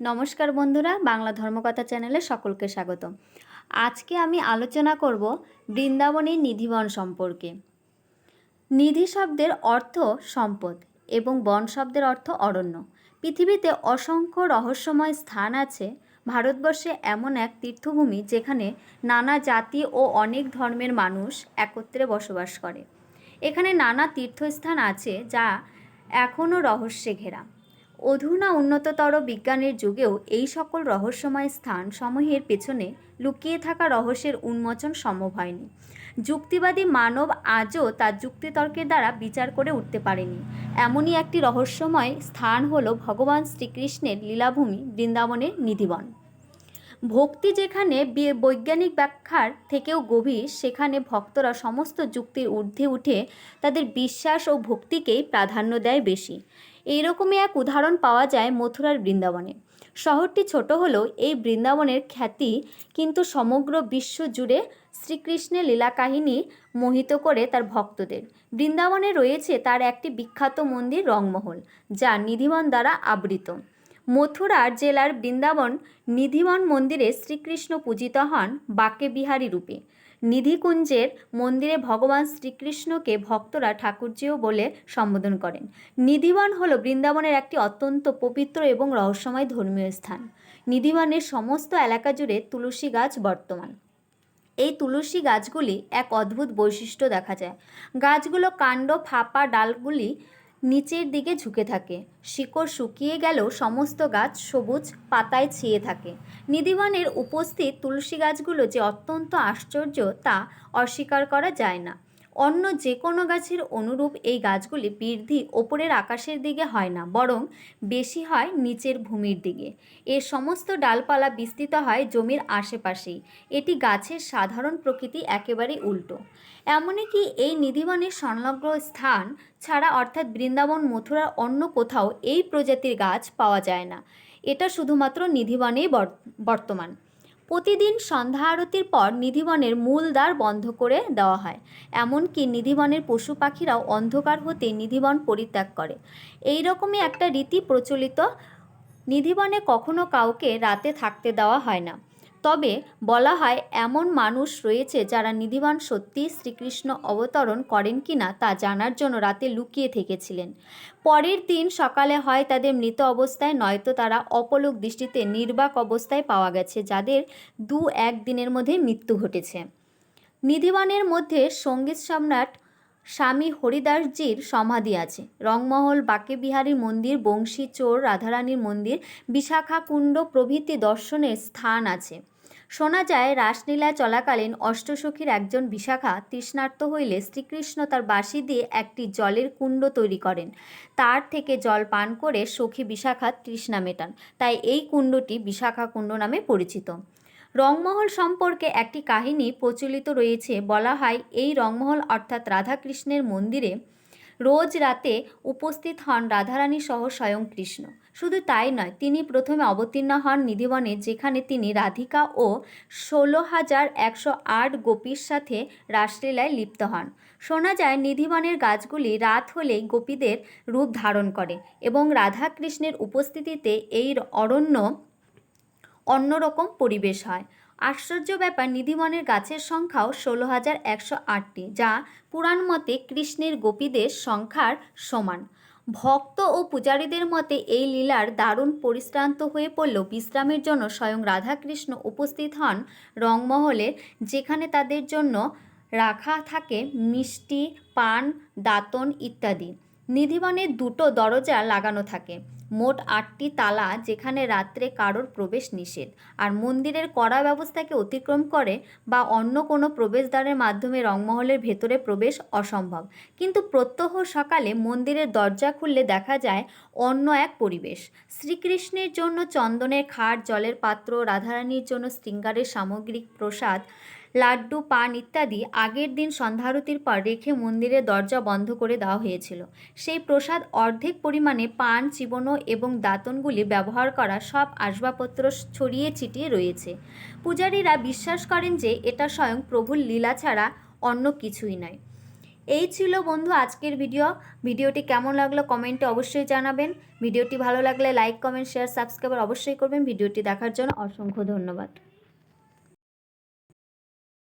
নমস্কার বন্ধুরা, বাংলা ধর্মকথা চ্যানেলে সকলকে স্বাগত আজকে আমি আলোচনা করব বৃন্দাবনের নিধিবন সম্পর্কে। নিধি শব্দের অর্থ সম্পদ এবং বন শব্দের অর্থ অরণ্য। পৃথিবীতে অসংখ্য রহস্যময় স্থান আছে। ভারতবর্ষে এমন এক তীর্থভূমি যেখানে নানা জাতি ও অনেক ধর্মের মানুষ একত্রে বসবাস করে। এখানে নানা তীর্থস্থান আছে যা এখনও রহস্যে ঘেরা। অধুনা উন্নততর বিজ্ঞানের যুগেও এই সকল রহস্যময় স্থান সমূহের পেছনে লুকিয়ে থাকা রহস্যের উন্মোচন সম্ভব হয়নি। যুক্তিবাদী মানব আজও তার যুক্তিতর্কের দ্বারা বিচার করে উঠতে পারেনি। এমনই একটি রহস্যময় স্থান হল ভগবান শ্রীকৃষ্ণের লীলাভূমি বৃন্দাবনের নিধিবন। ভক্তি যেখানে বৈজ্ঞানিক ব্যাখ্যার থেকেও গভীর, সেখানে ভক্তরা সমস্ত যুক্তির ঊর্ধ্বে উঠে তাদের বিশ্বাস ও ভক্তিকেই প্রাধান্য দেয় বেশি। এইরকমই এক উদাহরণ পাওয়া যায় মথুরার বৃন্দাবনে। শহরটি ছোট হলেও এই বৃন্দাবনের খ্যাতি কিন্তু সমগ্র বিশ্ব জুড়ে শ্রীকৃষ্ণের লীলা কাহিনী মোহিত করে তার ভক্তদের। বৃন্দাবনে রয়েছে তার একটি বিখ্যাত মন্দির রংমহল, যা নিধিবন দ্বারা আবৃত। মথুরার জেলার বৃন্দাবন নিধিবন মন্দিরে শ্রীকৃষ্ণ পূজিত হন বাকে বিহারী রূপে। নিধিকুঞ্জের মন্দিরে ভগবান শ্রীকৃষ্ণকে ভক্তরা ঠাকুরজিও বলে সম্বোধন করেন। নিধিবন হল বৃন্দাবনের একটি অত্যন্ত পবিত্র এবং রহস্যময় ধর্মীয় স্থান। নিধিবনের সমস্ত এলাকা জুড়ে তুলসী গাছ বর্তমান। এই তুলসী গাছগুলি এক অদ্ভুত বৈশিষ্ট্য দেখা যায়। গাছগুলো কাণ্ড, ফাঁপা, ডালগুলি নিচের দিকে ঝুঁকে থাকে। শিকড় শুকিয়ে গেলেও সমস্ত গাছ সবুজ পাতায় ছেয়ে থাকে। নিধিবনের উপস্থিত তুলসী গাছগুলো যে অত্যন্ত আশ্চর্য তা অস্বীকার করা যায় না। অন্য যে কোনো গাছের অনুরূপ এই গাছগুলি বৃদ্ধি ওপরের আকাশের দিকে হয় না, বরং বেশি হয় নিচের ভূমির দিকে। এর সমস্ত ডালপালা বিস্তৃত হয় জমির আশেপাশেই। এটি গাছের সাধারণ প্রকৃতি একেবারেই উল্টো। এমনই কি এই নিধিবনের সংলগ্ন স্থান ছাড়া অর্থাৎ বৃন্দাবন মথুরার অন্য কোথাও এই প্রজাতির গাছ পাওয়া যায় না? এটা শুধুমাত্র নিধিবনেই বর- বর্তমান। প্রতিদিন সন্ধ্যা আরতির পর নিধিবনের মূল দ্বার বন্ধ করে দেওয়া হয়। এমনকি নিধিবনের পশু পাখিরাও অন্ধকার হতে নিধিবন পরিত্যাগ করে। এই রকমই একটা রীতি প্রচলিত। নিধিবনে কখনো কাউকে রাতে থাকতে দেওয়া হয় না। তবে বলা হয়, এমন মানুষ রয়েছে যারা নিধিবান সত্যি শ্রীকৃষ্ণ অবতরণ করেন কিনা তা জানার জন্য রাতে লুকিয়ে থেকেছিলেন। পরের দিন সকালে হয় তাদের মৃত অবস্থায়, নয়তো তারা অপলক দৃষ্টিতে নির্বাক অবস্থায় পাওয়া গেছে, যাদের দু এক দিনের মধ্যে মৃত্যু ঘটেছে। নিধিবানের মধ্যে সংগীত সম্রাট স্বামী হরিদাসজির সমাধি আছে। রংমহল বাকেবিহারীর মন্দির বংশী চোর রাধারানীর মন্দির বিশাখা কুণ্ড প্রভৃতি দর্শনের স্থান আছে। শোনা যায়, রাসলীলা চলাকালীন অষ্টসখীর একজন বিশাখা তৃষ্ণার্ত হইলে শ্রীকৃষ্ণ তার বাঁশি দিয়ে একটি জলের কুণ্ড তৈরি করেন। তার থেকে জল পান করে সখী বিশাখা তৃষ্ণা মেটান। তাই এই কুণ্ডটি বিশাখা কুণ্ড নামে পরিচিত। রংমহল সম্পর্কে একটি কাহিনী প্রচলিত রয়েছে। বলা হয়, এই রংমহল অর্থাৎ রাধাকৃষ্ণের মন্দিরে রোজ রাতে উপস্থিত হন রাধারানী সহ স্বয়ং কৃষ্ণ। শুধু তাই নয়, তিনি প্রথমে অবতীর্ণ হন নিধিবনে, যেখানে তিনি রাধিকা ও ষোলো হাজার একশো আট গোপীর সাথে রাসলীলায় লিপ্ত হন। শোনা যায়, নিধিবনের গাছগুলি রাত হলেই গোপীদের রূপ ধারণ করে এবং রাধাকৃষ্ণের উপস্থিতিতে এই অরণ্য অন্যরকম পরিবেশ হয়। আশ্চর্য ব্যাপার, নিধিবনের গাছের সংখ্যাও ষোলো হাজার একশো আটটি, যা পুরাণ মতে কৃষ্ণের গোপীদের সংখ্যার সমান। ভক্ত ও পূজারীদের মতে এই লীলার দারুণ পরিশ্রান্ত হয়ে পড়ল বিশ্রামের জন্য স্বয়ং রাধাকৃষ্ণ উপস্থিত হন রংমহলে যেখানে তাদের জন্য রাখা থাকে মিষ্টি, পান, দাঁতন ইত্যাদি। নিধিবনে দুটো দরজা লাগানো থাকে। মোট আটটি তালা যেখানে রাত্রে কারোর প্রবেশ নিষেধ। আর মন্দিরের কড়া ব্যবস্থাকে অতিক্রম করে বা অন্য কোনো প্রবেশদ্বারের মাধ্যমে রংমহলের ভেতরে প্রবেশ অসম্ভব। কিন্তু প্রত্যহ সকালে মন্দিরের দরজা খুললে দেখা যায় অন্য এক পরিবেশ। শ্রীকৃষ্ণের জন্য চন্দনের খাট, জলের পাত্র, রাধারানীর জন্য শৃঙ্গারের সামগ্রিক প্রসাদ লাড্ডু, পান ইত্যাদি আগের দিন সন্ধ্যারতির পর রেখে মন্দিরের দরজা বন্ধ করে দেওয়া হয়েছিল। সেই প্রসাদ অর্ধেক পরিমাণে পান, চিবনো এবং দাতনগুলি ব্যবহার করা সব আসবাবপত্র ছড়িয়ে ছিটিয়ে রয়েছে। পূজারীরা বিশ্বাস করেন যে এটা স্বয়ং প্রভুর লীলা ছাড়া অন্য কিছুই নয়। এই ছিল বন্ধু আজকের ভিডিও। ভিডিওটি কেমন লাগল কমেন্টে অবশ্যই জানাবেন। ভিডিওটি ভালো লাগলে লাইক, কমেন্ট, শেয়ার, সাবস্ক্রাইব অবশ্যই করবেন। ভিডিওটি দেখার জন্য অসংখ্য ধন্যবাদ।